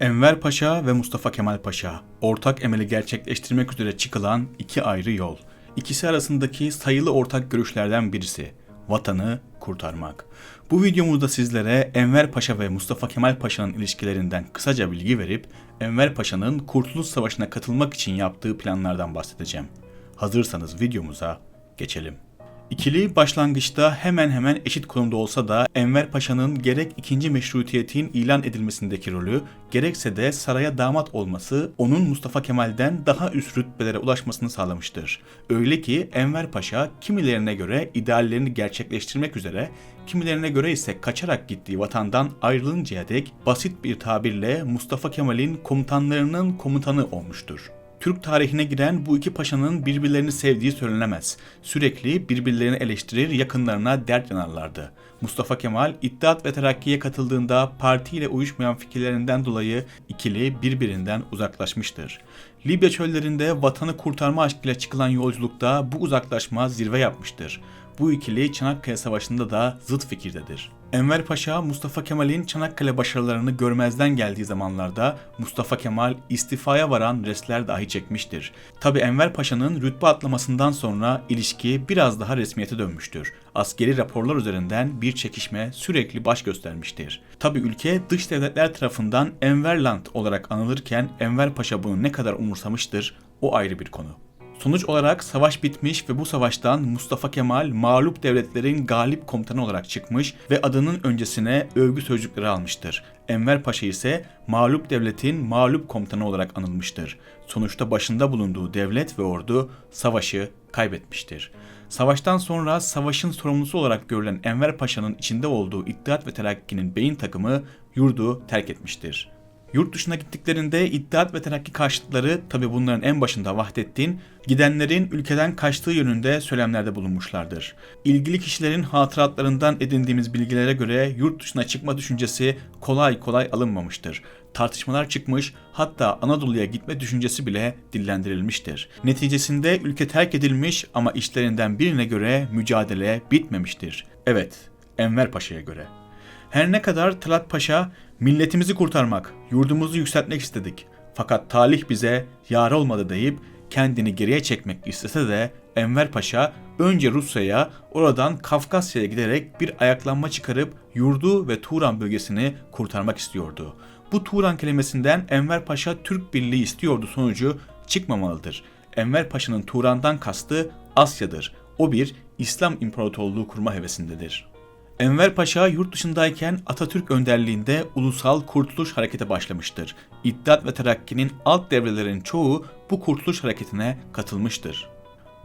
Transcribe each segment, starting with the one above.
Enver Paşa ve Mustafa Kemal Paşa ortak emeli gerçekleştirmek üzere çıkılan iki ayrı yol. İkisi arasındaki sayılı ortak görüşlerden birisi vatanı kurtarmak. Bu videomuzda sizlere Enver Paşa ve Mustafa Kemal Paşa'nın ilişkilerinden kısaca bilgi verip Enver Paşa'nın Kurtuluş Savaşı'na katılmak için yaptığı planlardan bahsedeceğim. Hazırsanız videomuza geçelim. İkili başlangıçta hemen hemen eşit konumda olsa da Enver Paşa'nın gerek ikinci meşrutiyetin ilan edilmesindeki rolü, gerekse de saraya damat olması onun Mustafa Kemal'den daha üst rütbelere ulaşmasını sağlamıştır. Öyle ki Enver Paşa kimilerine göre ideallerini gerçekleştirmek üzere, kimilerine göre ise kaçarak gittiği vatandan ayrılıncaya dek basit bir tabirle Mustafa Kemal'in komutanlarının komutanı olmuştur. Türk tarihine giren bu iki paşanın birbirlerini sevdiği söylenemez. Sürekli birbirlerini eleştirir, yakınlarına dert yanarlardı. Mustafa Kemal İttihat ve Terakki'ye katıldığında partiyle uyuşmayan fikirlerinden dolayı ikili birbirinden uzaklaşmıştır. Libya çöllerinde vatanı kurtarma aşkıyla çıkılan yolculukta bu uzaklaşma zirve yapmıştır. Bu ikili Çanakkale Savaşı'nda da zıt fikirdedir. Enver Paşa, Mustafa Kemal'in Çanakkale başarılarını görmezden geldiği zamanlarda Mustafa Kemal istifaya varan resler dahi çekmiştir. Tabi Enver Paşa'nın rütbe atlamasından sonra ilişki biraz daha resmiyete dönmüştür. Askeri raporlar üzerinden bir çekişme sürekli baş göstermiştir. Tabi ülke dış devletler tarafından Enverland olarak anılırken Enver Paşa bunu ne kadar umursamıştır o ayrı bir konu. Sonuç olarak savaş bitmiş ve bu savaştan Mustafa Kemal mağlup devletlerin galip komutanı olarak çıkmış ve adının öncesine övgü sözcükleri almıştır. Enver Paşa ise mağlup devletin mağlup komutanı olarak anılmıştır. Sonuçta başında bulunduğu devlet ve ordu savaşı kaybetmiştir. Savaştan sonra savaşın sorumlusu olarak görülen Enver Paşa'nın içinde olduğu İttihat ve Terakki'nin beyin takımı yurdu terk etmiştir. Yurt dışına gittiklerinde İttihat ve Terakki karşıtları tabi bunların en başında Vahdettin, gidenlerin ülkeden kaçtığı yönünde söylemlerde bulunmuşlardır. İlgili kişilerin hatıratlarından edindiğimiz bilgilere göre yurt dışına çıkma düşüncesi kolay kolay alınmamıştır. Tartışmalar çıkmış, hatta Anadolu'ya gitme düşüncesi bile dillendirilmiştir. Neticesinde ülke terk edilmiş ama işlerinden birine göre mücadele bitmemiştir. Evet, Enver Paşa'ya göre. Her ne kadar Talat Paşa milletimizi kurtarmak, yurdumuzu yükseltmek istedik. Fakat talih bize yar olmadı deyip kendini geriye çekmek istese de Enver Paşa önce Rusya'ya oradan Kafkasya'ya giderek bir ayaklanma çıkarıp yurdu ve Turan bölgesini kurtarmak istiyordu. Bu Turan kelimesinden Enver Paşa Türk Birliği istiyordu sonucu çıkmamalıdır. Enver Paşa'nın Turan'dan kastı Asya'dır. O bir İslam İmparatorluğu kurma hevesindedir. Enver Paşa yurt dışındayken Atatürk önderliğinde Ulusal Kurtuluş Hareketi başlamıştır. İttihat ve Terakki'nin alt devrelerin çoğu bu kurtuluş hareketine katılmıştır.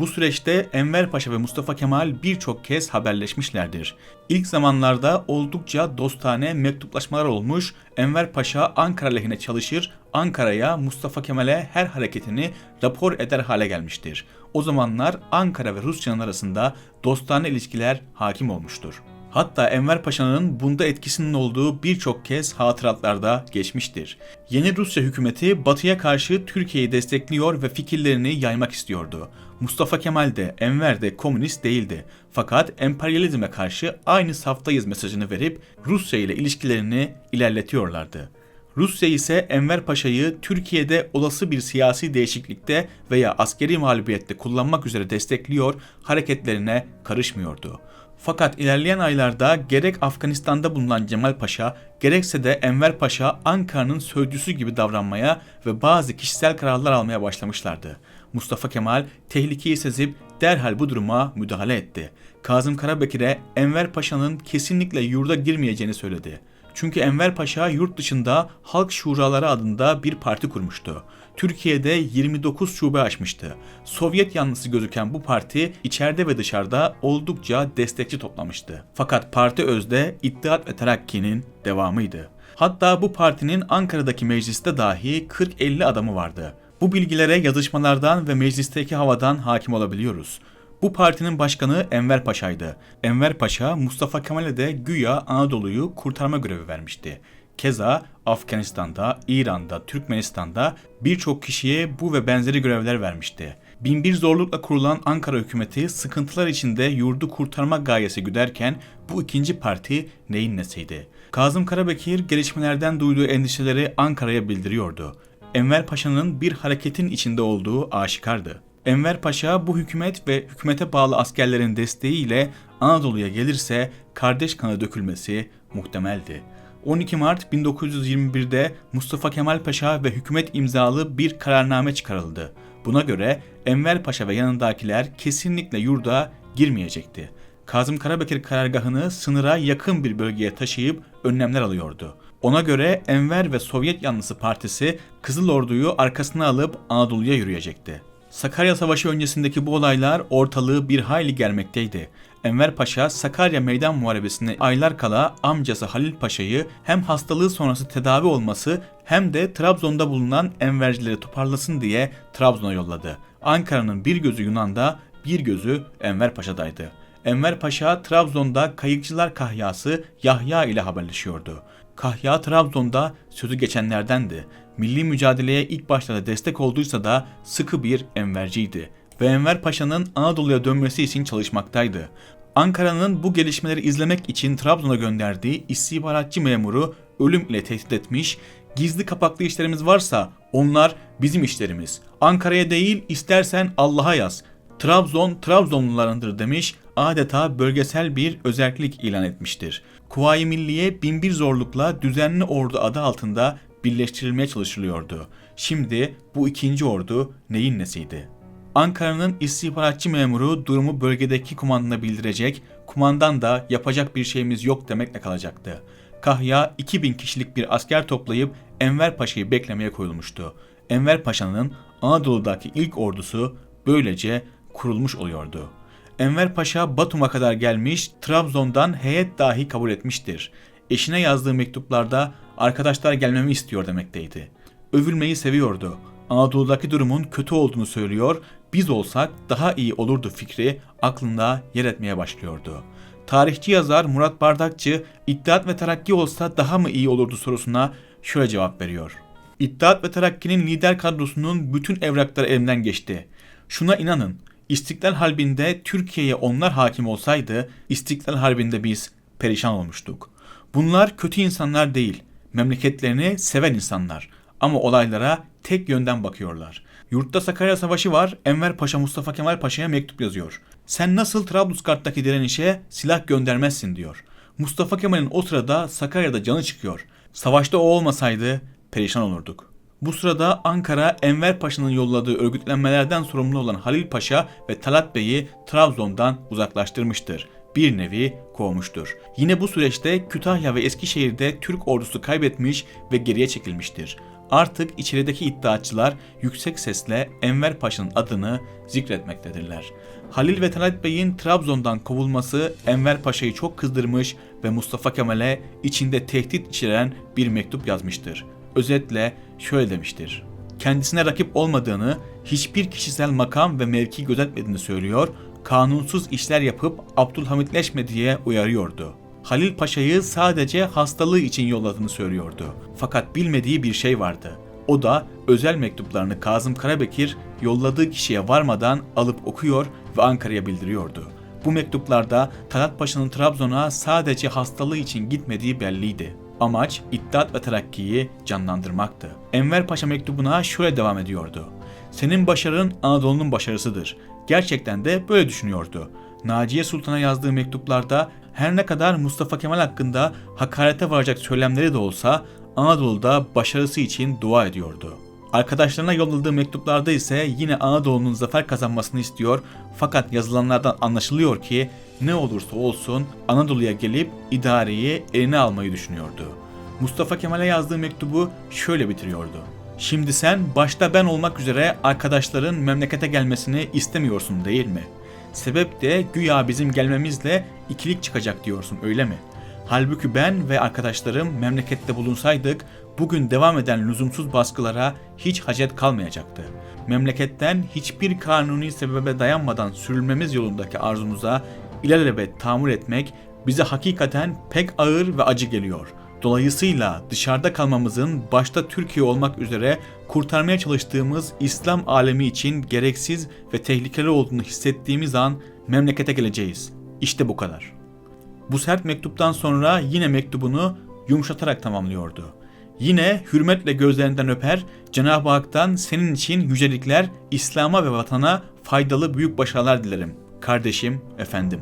Bu süreçte Enver Paşa ve Mustafa Kemal birçok kez haberleşmişlerdir. İlk zamanlarda oldukça dostane mektuplaşmalar olmuş, Enver Paşa Ankara lehine çalışır, Ankara'ya Mustafa Kemal'e her hareketini rapor eder hale gelmiştir. O zamanlar Ankara ve Rusya'nın arasında dostane ilişkiler hakim olmuştur. Hatta Enver Paşa'nın bunda etkisinin olduğu birçok kez hatıratlarda geçmiştir. Yeni Rusya hükümeti Batı'ya karşı Türkiye'yi destekliyor ve fikirlerini yaymak istiyordu. Mustafa Kemal de Enver de komünist değildi. Fakat emperyalizme karşı aynı saftayız mesajını verip Rusya ile ilişkilerini ilerletiyorlardı. Rusya ise Enver Paşa'yı Türkiye'de olası bir siyasi değişiklikte veya askeri mağlubiyette kullanmak üzere destekliyor, hareketlerine karışmıyordu. Fakat ilerleyen aylarda gerek Afganistan'da bulunan Cemal Paşa gerekse de Enver Paşa Ankara'nın sözcüsü gibi davranmaya ve bazı kişisel kararlar almaya başlamışlardı. Mustafa Kemal tehlikeyi sezip derhal bu duruma müdahale etti. Kazım Karabekir'e Enver Paşa'nın kesinlikle yurda girmeyeceğini söyledi. Çünkü Enver Paşa yurt dışında Halk Şuraları adında bir parti kurmuştu. Türkiye'de 29 şube açmıştı. Sovyet yanlısı gözüken bu parti içeride ve dışarıda oldukça destekçi toplamıştı. Fakat parti özde İttihat ve Terakki'nin devamıydı. Hatta bu partinin Ankara'daki mecliste dahi 40-50 adamı vardı. Bu bilgilere yazışmalardan ve meclisteki havadan hakim olabiliyoruz. Bu partinin başkanı Enver Paşa'ydı. Enver Paşa Mustafa Kemal'e de güya Anadolu'yu kurtarma görevi vermişti. Keza Afganistan'da, İran'da, Türkmenistan'da birçok kişiye bu ve benzeri görevler vermişti. Binbir zorlukla kurulan Ankara hükümeti sıkıntılar içinde yurdu kurtarma gayesi güderken bu ikinci parti neyin nesiydi? Kazım Karabekir gelişmelerden duyduğu endişeleri Ankara'ya bildiriyordu. Enver Paşa'nın bir hareketin içinde olduğu aşikardı. Enver Paşa bu hükümet ve hükümete bağlı askerlerin desteğiyle Anadolu'ya gelirse kardeş kanı dökülmesi muhtemeldi. 12 Mart 1921'de Mustafa Kemal Paşa ve hükümet imzalı bir kararname çıkarıldı. Buna göre Enver Paşa ve yanındakiler kesinlikle yurda girmeyecekti. Kazım Karabekir karargahını sınıra yakın bir bölgeye taşıyıp önlemler alıyordu. Ona göre Enver ve Sovyet yanlısı partisi Kızıl Ordu'yu arkasına alıp Anadolu'ya yürüyecekti. Sakarya Savaşı öncesindeki bu olaylar ortalığı bir hayli germekteydi. Enver Paşa Sakarya Meydan Muharebesi'ne aylar kala amcası Halil Paşa'yı hem hastalığı sonrası tedavi olması hem de Trabzon'da bulunan Envercileri toparlasın diye Trabzon'a yolladı. Ankara'nın bir gözü Yunan'da, bir gözü Enver Paşa'daydı. Enver Paşa Trabzon'da kayıkçılar kahyası Yahya ile haberleşiyordu. Kahya Trabzon'da sözü geçenlerdendi. Milli mücadeleye ilk başlarda destek olduysa da sıkı bir enverciydi ve Enver Paşa'nın Anadolu'ya dönmesi için çalışmaktaydı. Ankara'nın bu gelişmeleri izlemek için Trabzon'a gönderdiği istihbaratçı memuru ölüm ile tehdit etmiş, gizli kapaklı işlerimiz varsa onlar bizim işlerimiz. Ankara'ya değil istersen Allah'a yaz. Trabzon Trabzonlularındır demiş, adeta bölgesel bir özellik ilan etmiştir. Kuvayi Milliye binbir zorlukla düzenli ordu adı altında birleştirilmeye çalışılıyordu. Şimdi bu ikinci ordu neyin nesiydi? Ankara'nın istihbaratçı memuru durumu bölgedeki kumandana bildirecek, kumandan da yapacak bir şeyimiz yok demekle kalacaktı. Kahya 2000 kişilik bir asker toplayıp Enver Paşa'yı beklemeye koyulmuştu. Enver Paşa'nın Anadolu'daki ilk ordusu böylece kurulmuş oluyordu. Enver Paşa Batum'a kadar gelmiş, Trabzon'dan heyet dahi kabul etmiştir. Eşine yazdığı mektuplarda arkadaşlar gelmemi istiyor demekteydi. Övülmeyi seviyordu. Anadolu'daki durumun kötü olduğunu söylüyor, biz olsak daha iyi olurdu fikri aklında yer etmeye başlıyordu. Tarihçi yazar Murat Bardakçı, İttihat ve Terakki olsa daha mı iyi olurdu sorusuna şöyle cevap veriyor. İttihat ve Terakki'nin lider kadrosunun bütün evrakları elimden geçti. Şuna inanın, İstiklal Harbi'nde Türkiye'ye onlar hakim olsaydı, İstiklal Harbi'nde biz perişan olmuştuk. Bunlar kötü insanlar değil, memleketlerini seven insanlar. Ama olaylara tek yönden bakıyorlar. Yurtta Sakarya Savaşı var, Enver Paşa Mustafa Kemal Paşa'ya mektup yazıyor. Sen nasıl Trablusgarp'taki direnişe silah göndermezsin diyor. Mustafa Kemal'in o sırada Sakarya'da canı çıkıyor. Savaşta o olmasaydı perişan olurduk. Bu sırada Ankara Enver Paşa'nın yolladığı örgütlenmelerden sorumlu olan Halil Paşa ve Talat Bey'i Trabzon'dan uzaklaştırmıştır. Bir nevi kovmuştur. Yine bu süreçte Kütahya ve Eskişehir'de Türk ordusu kaybetmiş ve geriye çekilmiştir. Artık içerideki iddiaçılar yüksek sesle Enver Paşa'nın adını zikretmektedirler. Halil ve Talat Bey'in Trabzon'dan kovulması Enver Paşa'yı çok kızdırmış ve Mustafa Kemal'e içinde tehdit içeren bir mektup yazmıştır. Özetle şöyle demiştir. Kendisine rakip olmadığını, hiçbir kişisel makam ve mevki gözetmediğini söylüyor, kanunsuz işler yapıp Abdülhamitleşme diye uyarıyordu. Halil Paşa'yı sadece hastalığı için yolladığını söylüyordu. Fakat bilmediği bir şey vardı. O da özel mektuplarını Kazım Karabekir yolladığı kişiye varmadan alıp okuyor ve Ankara'ya bildiriyordu. Bu mektuplarda Talat Paşa'nın Trabzon'a sadece hastalığı için gitmediği belliydi. Amaç İttihat ve Terakki'yi canlandırmaktı. Enver Paşa mektubuna şöyle devam ediyordu. Senin başarın Anadolu'nun başarısıdır. Gerçekten de böyle düşünüyordu. Naciye Sultan'a yazdığı mektuplarda her ne kadar Mustafa Kemal hakkında hakarete varacak söylemleri de olsa Anadolu'da başarısı için dua ediyordu. Arkadaşlarına yolladığı mektuplarda ise yine Anadolu'nun zafer kazanmasını istiyor fakat yazılanlardan anlaşılıyor ki ne olursa olsun Anadolu'ya gelip idareyi eline almayı düşünüyordu. Mustafa Kemal'e yazdığı mektubu şöyle bitiriyordu. Şimdi sen başta ben olmak üzere arkadaşların memlekete gelmesini istemiyorsun değil mi? Sebep de güya bizim gelmemizle ikilik çıkacak diyorsun öyle mi? Halbuki ben ve arkadaşlarım memlekette bulunsaydık bugün devam eden lüzumsuz baskılara hiç hacet kalmayacaktı. Memleketten hiçbir kanuni sebebe dayanmadan sürülmemiz yolundaki arzumuza ilelebet tahammül etmek bize hakikaten pek ağır ve acı geliyor. Dolayısıyla dışarıda kalmamızın başta Türkiye olmak üzere kurtarmaya çalıştığımız İslam alemi için gereksiz ve tehlikeli olduğunu hissettiğimiz an memlekete geleceğiz. İşte bu kadar. Bu sert mektuptan sonra yine mektubunu yumuşatarak tamamlıyordu. Yine hürmetle gözlerinden öper, Cenab-ı Hak'tan senin için yücelikler, İslam'a ve vatana faydalı büyük başarılar dilerim. Kardeşim, efendim.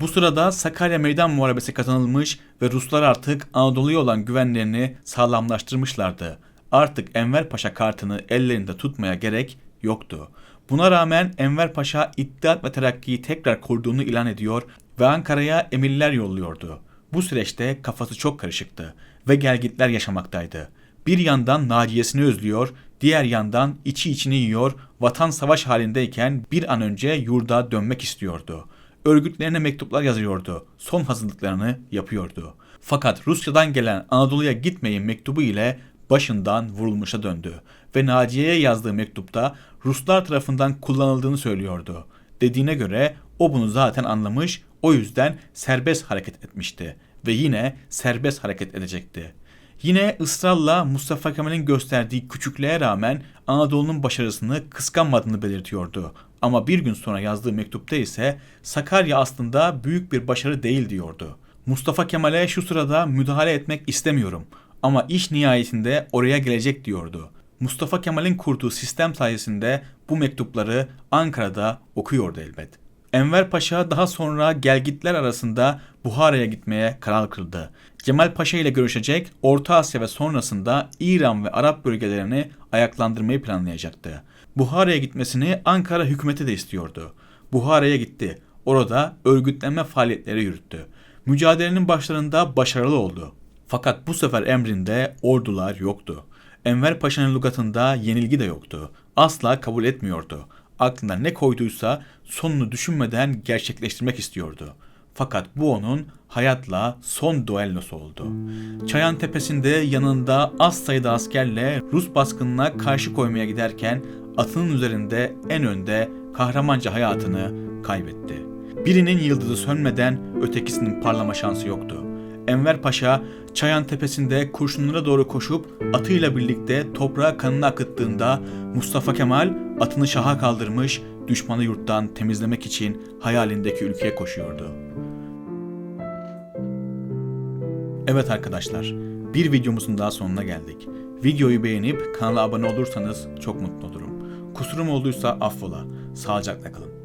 Bu sırada Sakarya Meydan Muharebesi kazanılmış ve Ruslar artık Anadolu'ya olan güvenlerini sağlamlaştırmışlardı. Artık Enver Paşa kartını ellerinde tutmaya gerek yoktu. Buna rağmen Enver Paşa İttihat ve Terakki'yi tekrar kurduğunu ilan ediyor ve Ankara'ya emirler yolluyordu. Bu süreçte kafası çok karışıktı ve gelgitler yaşamaktaydı. Bir yandan Naciye'sini özlüyor, diğer yandan içi içini yiyor, vatan savaş halindeyken bir an önce yurda dönmek istiyordu. Örgütlerine mektuplar yazıyordu, son hazırlıklarını yapıyordu. Fakat Rusya'dan gelen Anadolu'ya gitmeyin mektubu ile başından vurulmuşa döndü ve Naciye'ye yazdığı mektupta Ruslar tarafından kullanıldığını söylüyordu. Dediğine göre o bunu zaten anlamış, o yüzden serbest hareket etmişti ve yine serbest hareket edecekti. Yine ısrarla Mustafa Kemal'in gösterdiği küçüklüğe rağmen Anadolu'nun başarısını kıskanmadığını belirtiyordu. Ama bir gün sonra yazdığı mektupta ise Sakarya aslında büyük bir başarı değil diyordu. Mustafa Kemal'e şu sırada müdahale etmek istemiyorum ama iş nihayetinde oraya gelecek diyordu. Mustafa Kemal'in kurduğu sistem sayesinde bu mektupları Ankara'da okuyordu elbet. Enver Paşa daha sonra gelgitler arasında Buhara'ya gitmeye karar kıldı. Cemal Paşa ile görüşecek, Orta Asya ve sonrasında İran ve Arap bölgelerini ayaklandırmayı planlayacaktı. Buhara'ya gitmesini Ankara hükümeti de istiyordu. Buhara'ya gitti. Orada örgütlenme faaliyetleri yürüttü. Mücadelenin başlarında başarılı oldu. Fakat bu sefer emrinde ordular yoktu. Enver Paşa'nın lügatında yenilgi de yoktu. Asla kabul etmiyordu. Aklına ne koyduysa sonunu düşünmeden gerçekleştirmek istiyordu. Fakat bu onun hayatla son duellosu oldu. Çayan tepesinde yanında az sayıda askerle Rus baskınına karşı koymaya giderken atının üzerinde en önde kahramanca hayatını kaybetti. Birinin yıldızı sönmeden ötekisinin parlama şansı yoktu. Enver Paşa Çayan tepesinde kurşunlara doğru koşup atıyla birlikte toprağa kanını akıttığında Mustafa Kemal atını şaha kaldırmış düşmanı yurttan temizlemek için hayalindeki ülkeye koşuyordu. Evet arkadaşlar, bir videomuzun daha sonuna geldik. Videoyu beğenip kanala abone olursanız çok mutlu olurum. Kusurum olduysa affola. Sağlıcakla kalın.